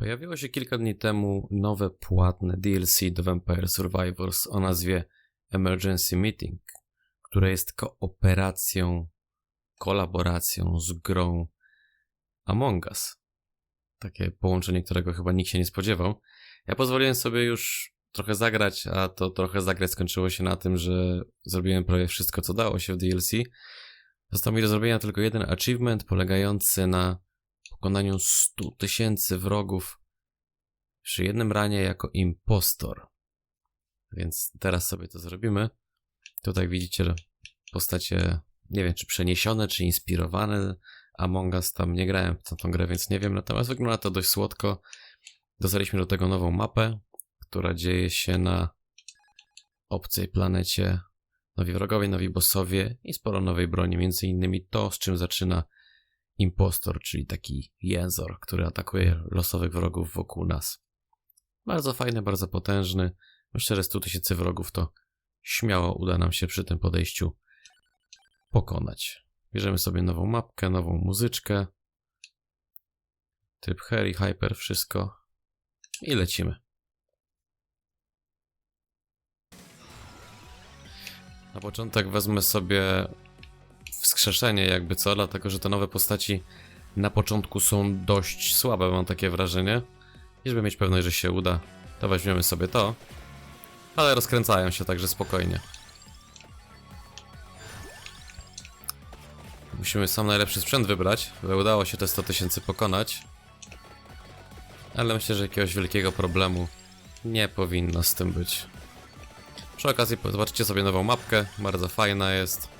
Pojawiło się kilka dni temu nowe płatne DLC do Vampire Survivors o nazwie Emergency Meeting, które jest kooperacją, kolaboracją z grą Among Us. Takie połączenie, którego chyba nikt się nie spodziewał. Ja pozwoliłem sobie już trochę zagrać, a to trochę zagrać skończyło się na tym, że zrobiłem prawie wszystko, co dało się w DLC. Został mi do zrobienia tylko jeden achievement polegający na pokonaniu 100 tysięcy wrogów przy jednym ranie jako impostor. Więc teraz sobie to zrobimy. Tutaj widzicie postacie, nie wiem czy przeniesione, czy inspirowane. Among Us tam nie grałem w tą grę, więc nie wiem. Natomiast wygląda to dość słodko. Dostaliśmy do tego nową mapę, która dzieje się na obcej planecie. Nowi wrogowie, nowi bossowie i sporo nowej broni. Między innymi to, z czym zaczyna impostor, czyli taki jęzor, który atakuje losowych wrogów wokół nas. Bardzo fajny, bardzo potężny. Myślę, że 100 tysięcy wrogów to śmiało uda nam się przy tym podejściu pokonać. Bierzemy sobie nową mapkę, nową muzyczkę. Tryb Harry, Hyper, wszystko. I lecimy. Na początek wezmę sobie wskrzeszenie jakby co, dlatego że te nowe postaci na początku są dość słabe, mam takie wrażenie. I żeby mieć pewność, że się uda, to weźmiemy sobie to. Ale rozkręcają się, także spokojnie. Musimy sam najlepszy sprzęt wybrać, by udało się te 100 tysięcy pokonać. Ale myślę, że jakiegoś wielkiego problemu nie powinno z tym być. Przy okazji zobaczycie sobie nową mapkę, bardzo fajna jest.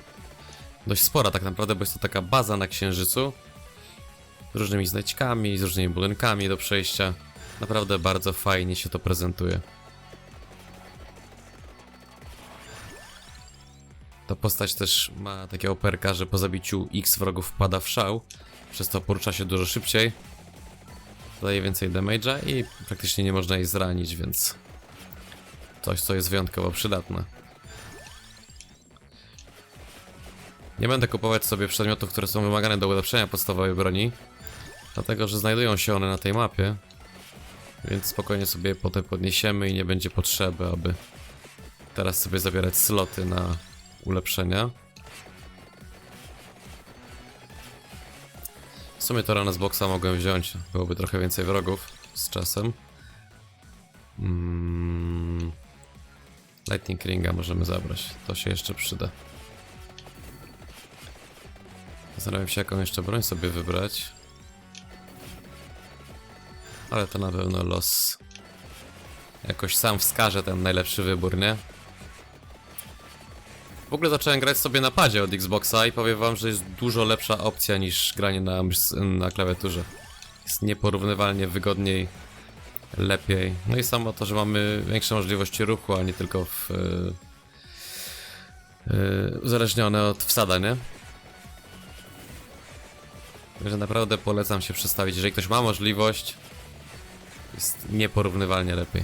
Dość spora tak naprawdę, bo jest to taka baza na księżycu. Z różnymi znajdźkami, z różnymi budynkami do przejścia. Naprawdę bardzo fajnie się to prezentuje. Ta postać też ma takie operka, że po zabiciu X wrogów wpada w szał, przez to porusza się dużo szybciej. Daje więcej damage'a i praktycznie nie można jej zranić, więc coś, co jest wyjątkowo przydatne. Nie będę kupować sobie przedmiotów, które są wymagane do ulepszenia podstawowej broni, dlatego że znajdują się one na tej mapie, więc spokojnie sobie potem podniesiemy i nie będzie potrzeby, aby teraz sobie zabierać sloty na ulepszenia. W sumie to rana z boksa mogłem wziąć, byłoby trochę więcej wrogów z czasem. Mm. Lightning Ringa możemy zabrać, to się jeszcze przyda. Zastanawiam się jaką jeszcze broń sobie wybrać. Ale to na pewno los jakoś sam wskaże ten najlepszy wybór, nie? W ogóle zacząłem grać sobie na padzie od Xboxa i powiem wam, że jest dużo lepsza opcja niż granie na, na klawiaturze. Jest nieporównywalnie wygodniej, lepiej. No i samo to, że mamy większe możliwości ruchu, a nie tylko w, yy, yy, uzależnione od wsada, nie? Także naprawdę polecam się przestawić. Jeżeli ktoś ma możliwość, jest nieporównywalnie lepiej.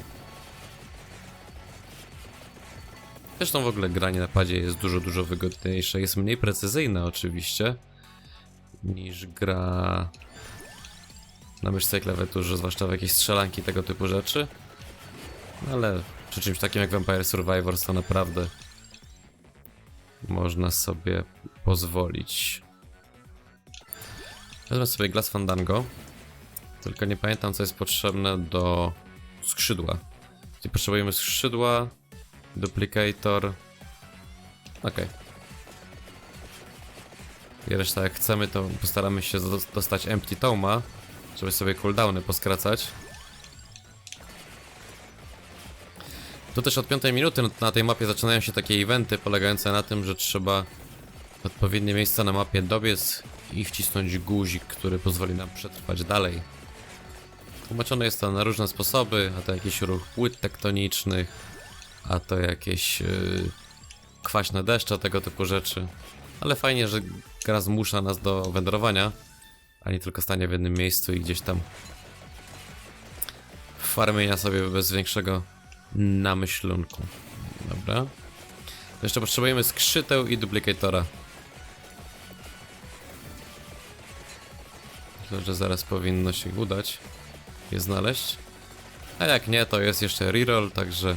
Zresztą w ogóle granie na padzie jest dużo, dużo wygodniejsze. Jest mniej precyzyjne oczywiście niż gra na myszce i klawiaturze, zwłaszcza w jakieś strzelanki tego typu rzeczy. Ale przy czymś takim jak Vampire Survivors to naprawdę można sobie pozwolić. Wezmę sobie Glass Fandango. Tylko nie pamiętam co jest potrzebne do skrzydła. Czyli potrzebujemy skrzydła, duplicator. Ok. I reszta jak chcemy to postaramy się dostać Empty Toma, żeby sobie cooldowny poskracać. Tu też od 5 minuty na tej mapie zaczynają się takie eventy polegające na tym, że trzeba w odpowiednie miejsca na mapie dobiec i wcisnąć guzik, który pozwoli nam przetrwać dalej. Tłumaczone jest to na różne sposoby, a to jakiś ruch płyt tektonicznych, a to jakieś yy, kwaśne deszcze, tego typu rzeczy. Ale fajnie, że gra zmusza nas do wędrowania, a nie tylko stanie w jednym miejscu i gdzieś tam farmienia sobie bez większego namyślunku. Dobra. Jeszcze potrzebujemy skrzyteł i duplikatora. Że zaraz powinno się udać. je znaleźć. A jak nie, to jest jeszcze reroll, także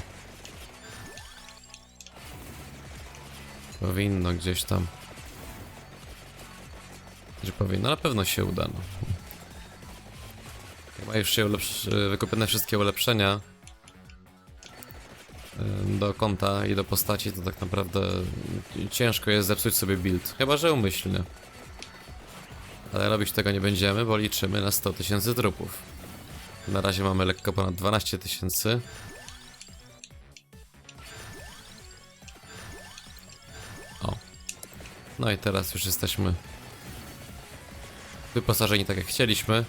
powinno gdzieś tam. Że powinno, na pewno się uda. No. Chyba już się wykupione wszystkie ulepszenia do konta i do postaci, to tak naprawdę ciężko jest zepsuć sobie build. Chyba, że umyślnie. Ale robić tego nie będziemy, bo liczymy na 100 tysięcy trupów. Na razie mamy lekko ponad 12 tysięcy. O. No i teraz już jesteśmy wyposażeni tak jak chcieliśmy.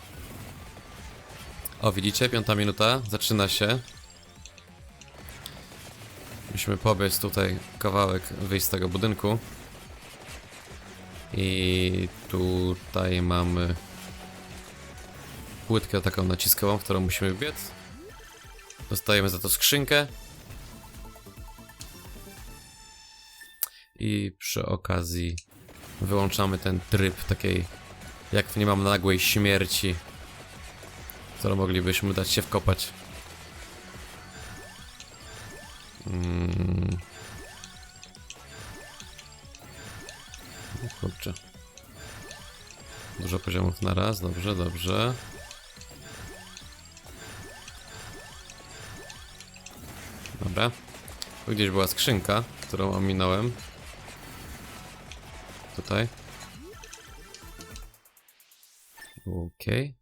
O, widzicie? Piąta minuta. Zaczyna się. Musimy pobiec tutaj kawałek, wyjść z tego budynku. I tutaj mamy płytkę taką naciskową, w którą musimy wbiec. Dostajemy za to skrzynkę. I przy okazji wyłączamy ten tryb takiej, jak nie mam nagłej śmierci, którą moglibyśmy dać się wkopać. Mm. Kurczę. Dużo poziomów na raz, dobrze, dobrze. Dobra. Tu gdzieś była skrzynka, którą ominąłem. Tutaj. Okej.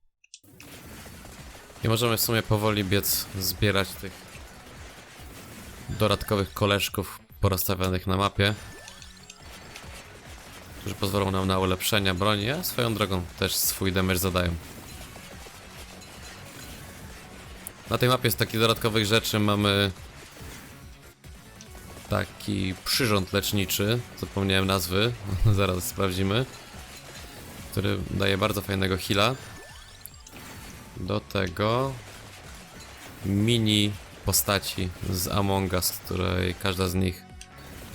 I możemy w sumie powoli biec, zbierać tych dodatkowych koleżków porozstawionych na mapie którzy pozwolą nam na ulepszenia broni, a swoją drogą też swój damage zadają. Na tej mapie z takich dodatkowych rzeczy mamy taki przyrząd leczniczy, zapomniałem nazwy, zaraz sprawdzimy, który daje bardzo fajnego heala. Do tego mini postaci z Among Us, której każda z nich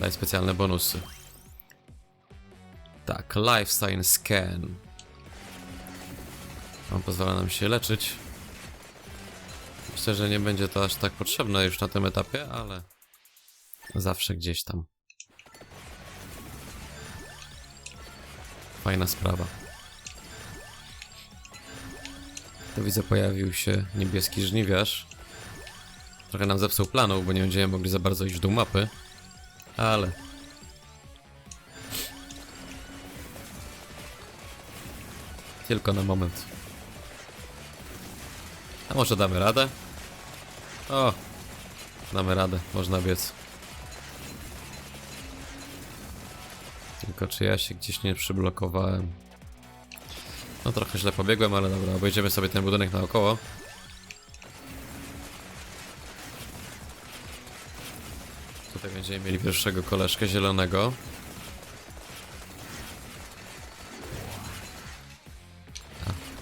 daje specjalne bonusy. Tak, Life Sign Scan. On pozwala nam się leczyć. Myślę, że nie będzie to aż tak potrzebne już na tym etapie, ale zawsze gdzieś tam. Fajna sprawa. Tu widzę pojawił się niebieski żniwiarz. Trochę nam zepsuł planów, bo nie będziemy mogli za bardzo iść w dół mapy. Ale Tylko na moment. A może damy radę? O! Damy radę, można biec. Tylko czy ja się gdzieś nie przyblokowałem? No trochę źle pobiegłem, ale dobra, obejdziemy sobie ten budynek naokoło. Tutaj będziemy mieli pierwszego koleżkę zielonego.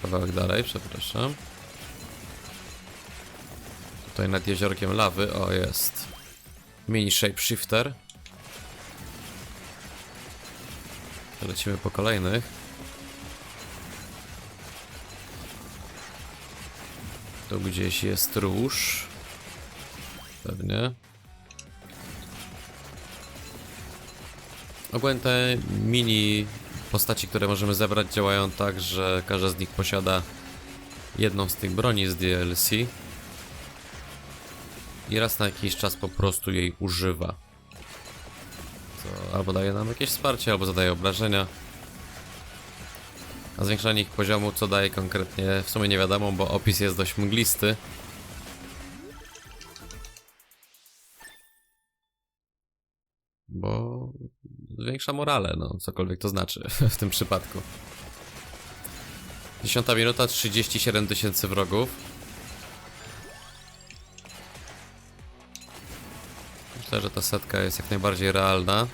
Kawałek dalej, przepraszam. Tutaj nad jeziorkiem lawy, o jest. Mini shapeshifter. Lecimy po kolejnych. Tu gdzieś jest róż. Pewnie. Ogólnie te mini postaci, które możemy zebrać działają tak, że każda z nich posiada jedną z tych broni z DLC i raz na jakiś czas po prostu jej używa. To albo daje nam jakieś wsparcie, albo zadaje obrażenia. A zwiększanie ich poziomu, co daje konkretnie, w sumie nie wiadomo, bo opis jest dość mglisty. Zwiększa morale, no cokolwiek to znaczy w tym przypadku. 10 minuta, 37 tysięcy wrogów. Myślę, że ta setka jest jak najbardziej realna.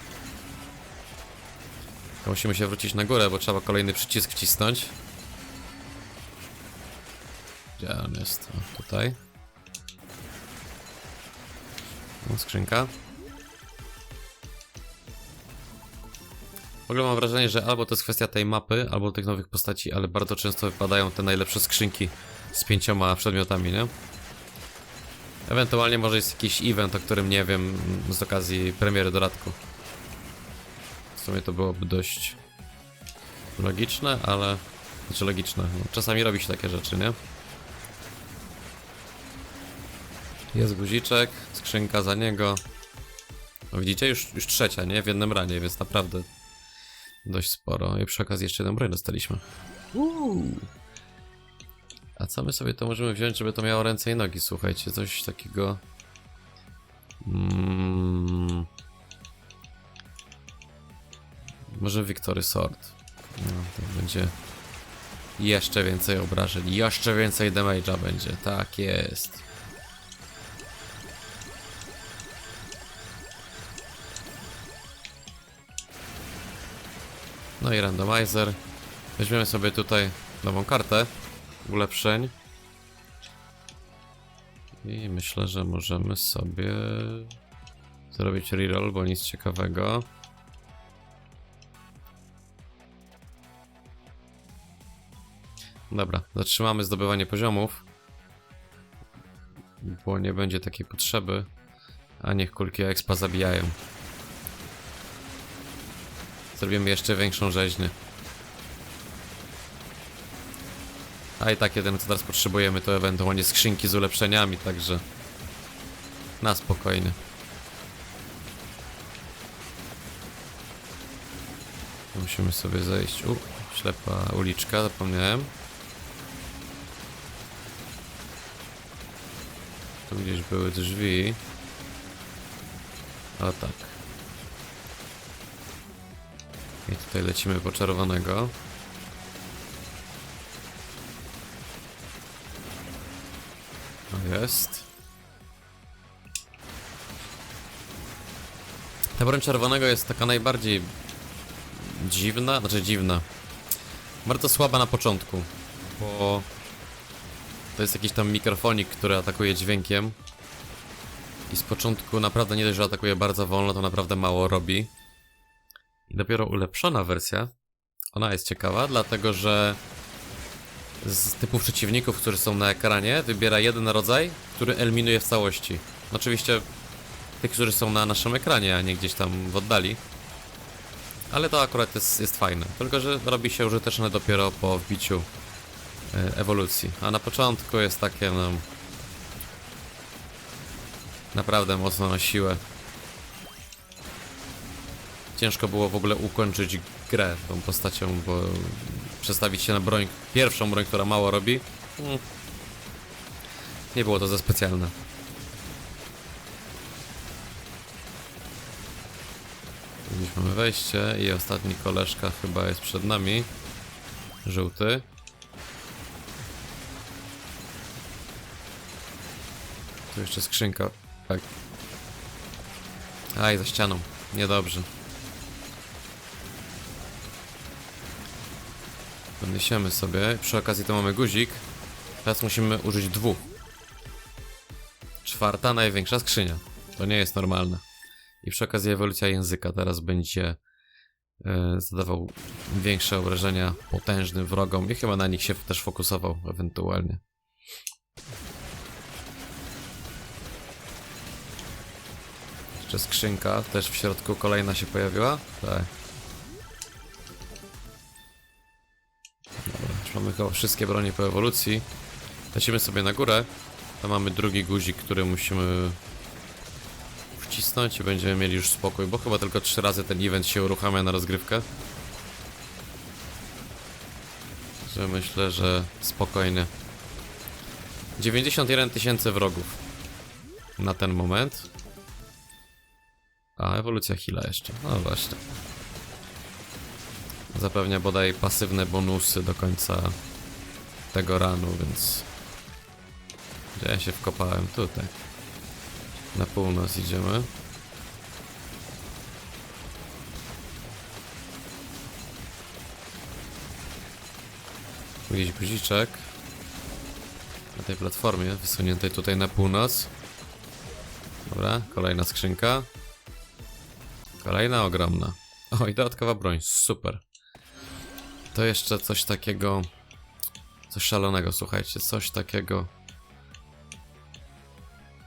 Musimy się wrócić na górę, bo trzeba kolejny przycisk wcisnąć. Gdzie on jest? O, tutaj. No, skrzynka. W ogóle mam wrażenie, że albo to jest kwestia tej mapy, albo tych nowych postaci, ale bardzo często wypadają te najlepsze skrzynki z pięcioma przedmiotami, nie? Ewentualnie może jest jakiś event, o którym nie wiem z okazji premiery dodatku. W sumie to byłoby dość logiczne, ale... Znaczy logiczne. No, czasami robi się takie rzeczy, nie? Jest guziczek, skrzynka za niego. No widzicie, już, już trzecia, nie? W jednym ranie, więc naprawdę dość sporo. I przy okazji jeszcze jeden broń dostaliśmy. Uuu. A co my sobie to możemy wziąć, żeby to miało ręce i nogi? Słuchajcie, coś takiego... Mm. Może Victory Sword. No, to będzie jeszcze więcej obrażeń, jeszcze więcej damage'a będzie. Tak jest. No i randomizer. Weźmiemy sobie tutaj nową kartę ulepszeń. I myślę, że możemy sobie zrobić reroll, bo nic ciekawego. Dobra, zatrzymamy zdobywanie poziomów. Bo nie będzie takiej potrzeby. A niech kulki expa zabijają. Zrobimy jeszcze większą rzeźnię. A i tak jeden co teraz potrzebujemy to ewentualnie skrzynki z ulepszeniami, także na spokojnie. Musimy sobie zejść. U, ślepa uliczka, zapomniałem. Tu gdzieś były drzwi. O tak. I tutaj lecimy po czerwonego. No jest. Ta broń czerwonego jest taka najbardziej dziwna, znaczy dziwna. Bardzo słaba na początku, bo to jest jakiś tam mikrofonik, który atakuje dźwiękiem. I z początku naprawdę nie dość, że atakuje bardzo wolno, to naprawdę mało robi. I dopiero ulepszona wersja, ona jest ciekawa, dlatego że z typów przeciwników, którzy są na ekranie, wybiera jeden rodzaj, który eliminuje w całości. Oczywiście tych, którzy są na naszym ekranie, a nie gdzieś tam w oddali. Ale to akurat jest, jest fajne. Tylko, że robi się użyteczne dopiero po wbiciu e, ewolucji. A na początku jest takie, no... Naprawdę mocno na siłę. Ciężko było w ogóle ukończyć grę tą postacią, bo przestawić się na broń, pierwszą broń, która mało robi. mm, Nie było to za specjalne. Gdzieś mamy wejście i ostatni koleżka chyba jest przed nami. Żółty. Tu jeszcze skrzynka. Tak. Aj, za ścianą. Niedobrze. Podniesiemy sobie. Przy okazji to mamy guzik. Teraz musimy użyć dwóch. Czwarta, największa skrzynia. To nie jest normalne. I przy okazji ewolucja języka teraz będzie e, zadawał większe obrażenia potężnym wrogom i chyba na nich się też fokusował ewentualnie. Jeszcze skrzynka, też w środku kolejna się pojawiła? Tak. Mamy chyba wszystkie bronie po ewolucji. Lecimy sobie na górę. Tam mamy drugi guzik, który musimy wcisnąć i będziemy mieli już spokój, bo chyba tylko trzy razy ten event się uruchamia na rozgrywkę. Że myślę, że spokojnie. 91 tysięcy wrogów na ten moment. A, ewolucja heala jeszcze. No właśnie. Zapewnia bodaj pasywne bonusy do końca tego ranu, więc... Gdzie ja się wkopałem? Tutaj. Na północ idziemy. Gdzieś guziczek. Na tej platformie, wysuniętej tutaj na północ. Dobra, kolejna skrzynka. Kolejna ogromna. O, i dodatkowa broń, super. To jeszcze coś takiego Coś szalonego, słuchajcie, coś takiego.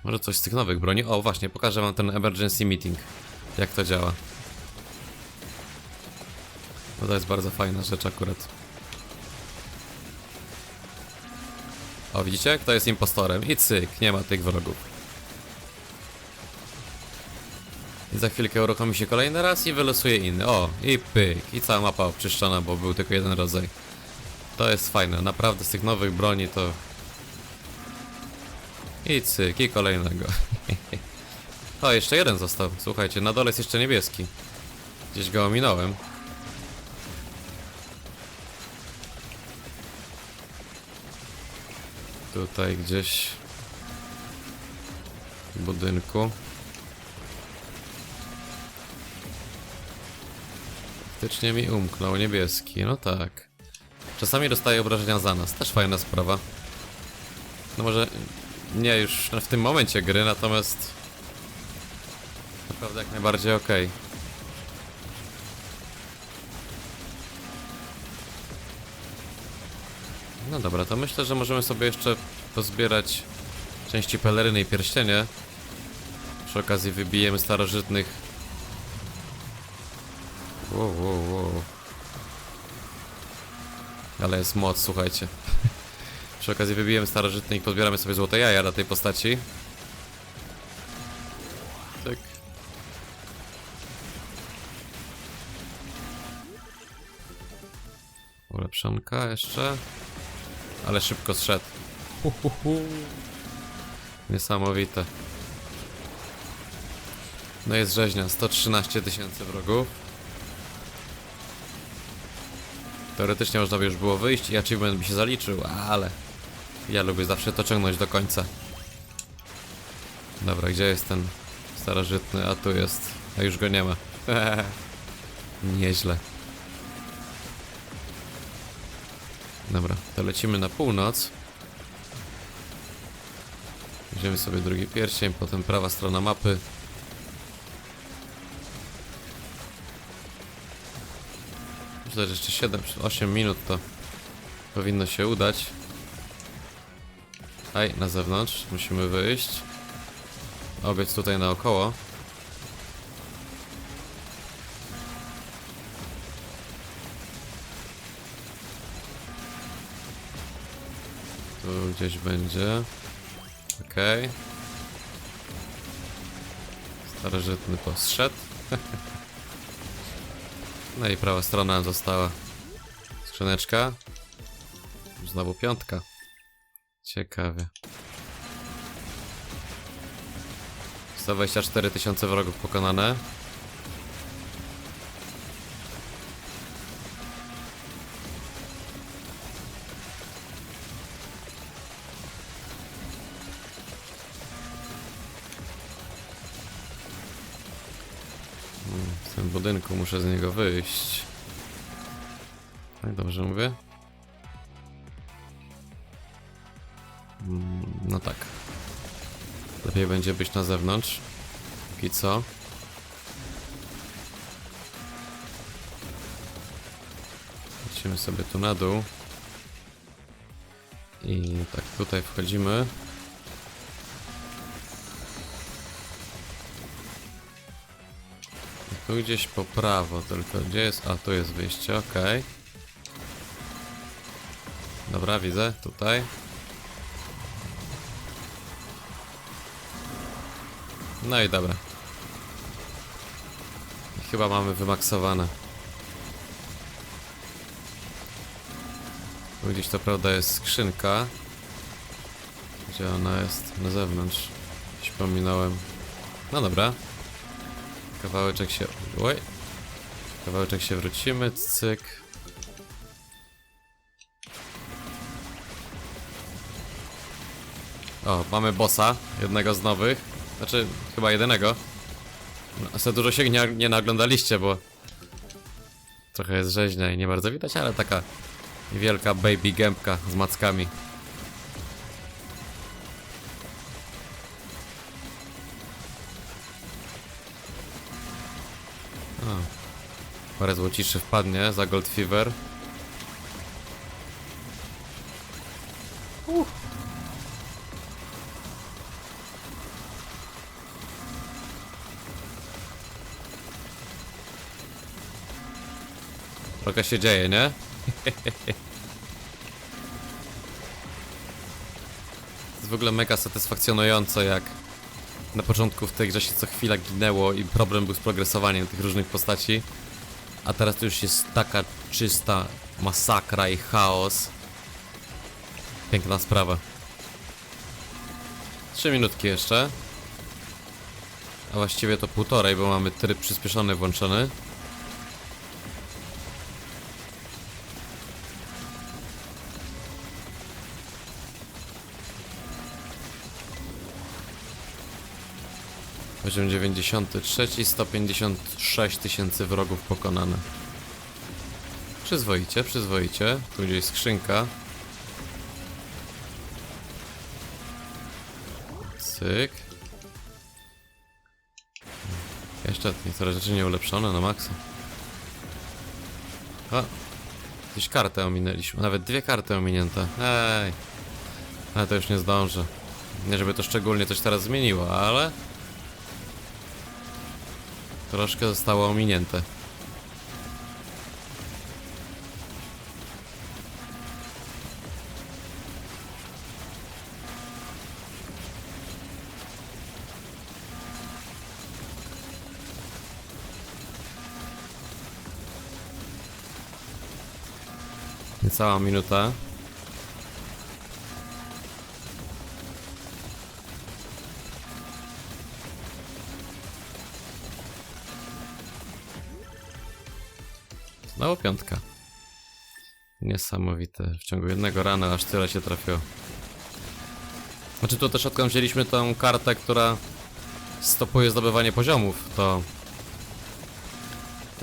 Może coś z tych nowych broni? O, właśnie, pokażę wam ten emergency meeting. Jak to działa. No to jest bardzo fajna rzecz akurat. O, widzicie? Kto jest impostorem? I cyk, nie ma tych wrogów. Za chwilkę uruchomi się kolejny raz i wylosuje inny. O, i pyk. I cała mapa oczyszczona, bo był tylko jeden rodzaj. To jest fajne. Naprawdę z tych nowych broni to... I cyk, i kolejnego. o, jeszcze jeden został. Słuchajcie, na dole jest jeszcze niebieski. Gdzieś go ominąłem. Tutaj gdzieś w budynku. Faktycznie mi umknął niebieski, no tak. Czasami dostaje obrażenia za nas, też fajna sprawa. No może nie już w tym momencie gry, natomiast naprawdę jak najbardziej okej. No dobra, to myślę, że możemy sobie jeszcze pozbierać części peleryny i pierścienie. Przy okazji wybijemy starożytnych. Wow, wow, wow. Ale jest moc, słuchajcie. Przy okazji wybijemy starożytnych i pozbieramy sobie złote jaja dla tej postaci. Tak. Ulepszonka jeszcze. Ale szybko zszedł. Niesamowite. No jest rzeźnia, 113 tysięcy wrogów. Teoretycznie można by już było wyjść i achievement by się zaliczył, ale ja lubię zawsze to ciągnąć do końca. Dobra, gdzie jest ten starożytny? A tu jest. A już go nie ma. Nieźle. Dobra, to lecimy na północ. Weźmiemy sobie drugi pierścień, potem prawa strona mapy. Myślę, że jeszcze 7-8 minut to powinno się udać. Aj, na zewnątrz, musimy wyjść. Obiec tutaj naokoło. Tu gdzieś będzie. Okej. Starożytny postrzedł. no i prawa strona została. Skrzyneczka. Znowu piątka. Ciekawie. 124 tysiące wrogów pokonane. W tym budynku muszę z niego wyjść. Tak dobrze mówię? Mm, No tak. Lepiej będzie być na zewnątrz. Póki co. Lecimy sobie tu na dół. I tak tutaj wchodzimy. Tu gdzieś po prawo tylko. Gdzie jest? A tu jest wyjście, okej. Dobra, widzę. Tutaj. No i dobra. Chyba mamy wymaksowane. Tu Gdzieś to prawda jest skrzynka. Gdzie ona jest? Na zewnątrz. Gdzieś pominąłem. No dobra. Kawałeczek się... Oj. Kawałeczek się wrócimy. Cyk. O, mamy bossa. Jednego z nowych. Znaczy, chyba jedynego. No, za dużo się nie, nie naglądaliście, bo trochę jest rzeźnia i nie bardzo widać, ale taka wielka baby gębka z mackami. Parę złociszy wpadnie za Gold Fever. Uh. Trochę się dzieje, nie? jest w ogóle mega satysfakcjonujące, jak na początku w tej grze się co chwila ginęło i problem był z progresowaniem tych różnych postaci. A teraz to już jest taka czysta masakra i chaos. Piękna sprawa. Trzy minutki jeszcze. A właściwie to półtorej, bo mamy tryb przyspieszony włączony. Poziom 93, 156 tysięcy wrogów pokonane. Przyzwoicie, przyzwoicie. Tu gdzieś skrzynka. Cyk. Jeszcze niektóre rzeczy nie ulepszone na maksa. A, gdzieś kartę ominęliśmy. Nawet dwie karty ominięte. Ej. Ale to już nie zdążę. Nie żeby to szczególnie coś teraz zmieniło, ale... Troszkę zostało ominięte. Niecała minuta. Piątka. Niesamowite. W ciągu jednego rana aż tyle się trafiło. Znaczy tu też odkąd wzięliśmy tą kartę, która stopuje zdobywanie poziomów, to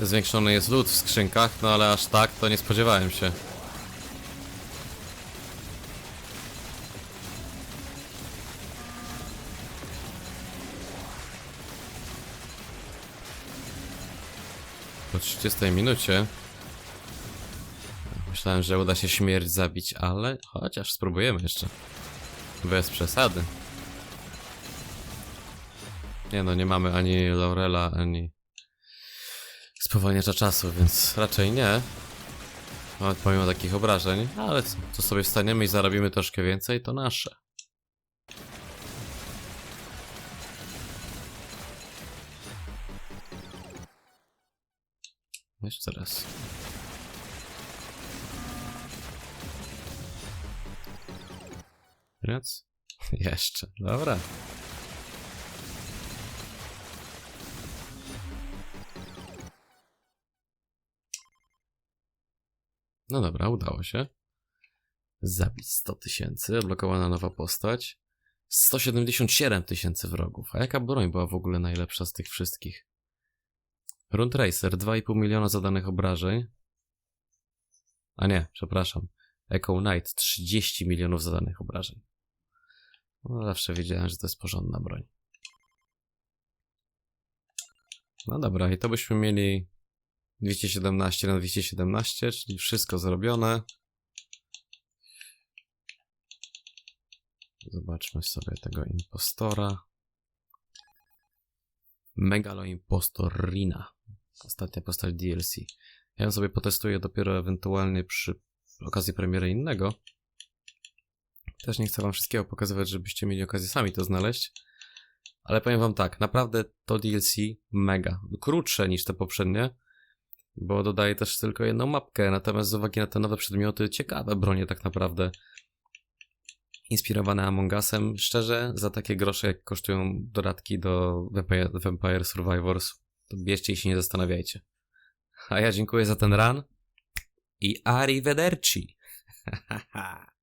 zwiększony jest lód w skrzynkach, no ale aż tak to nie spodziewałem się. Po 30 minucie myślałem, że uda się śmierć zabić, ale chociaż spróbujemy jeszcze. Bez przesady. Nie no, nie mamy ani Laurela, ani spowalniacza czasu, więc raczej nie. Nawet pomimo takich obrażeń, ale co, sobie wstaniemy i zarobimy troszkę więcej, to nasze. Jeszcze raz. Raz. Jeszcze. Dobra. No dobra, udało się. Zabić 100 tysięcy, odblokowana nowa postać. 177 tysięcy wrogów. A jaka broń była w ogóle najlepsza z tych wszystkich? Rund Racer, 2,5 miliona zadanych obrażeń. A nie, przepraszam. Echo Knight, 30 milionów zadanych obrażeń. No, zawsze wiedziałem, że to jest porządna broń. No dobra, i to byśmy mieli 217 na 217, czyli wszystko zrobione. Zobaczmy sobie tego impostora. Megalo Impostor Rina. Ostatnia postać DLC. Ja ją sobie potestuję dopiero ewentualnie przy okazji premiery innego. Też nie chcę wam wszystkiego pokazywać, żebyście mieli okazję sami to znaleźć. Ale powiem wam tak, naprawdę to DLC mega. Krótsze niż te poprzednie, bo dodaje też tylko jedną mapkę. Natomiast z uwagi na te nowe przedmioty, ciekawe bronie tak naprawdę. Inspirowane Among Usem. Szczerze, za takie grosze, jak kosztują dodatki do Vampire, Survivors, to bierzcie i się nie zastanawiajcie. A ja dziękuję za ten run i arrivederci.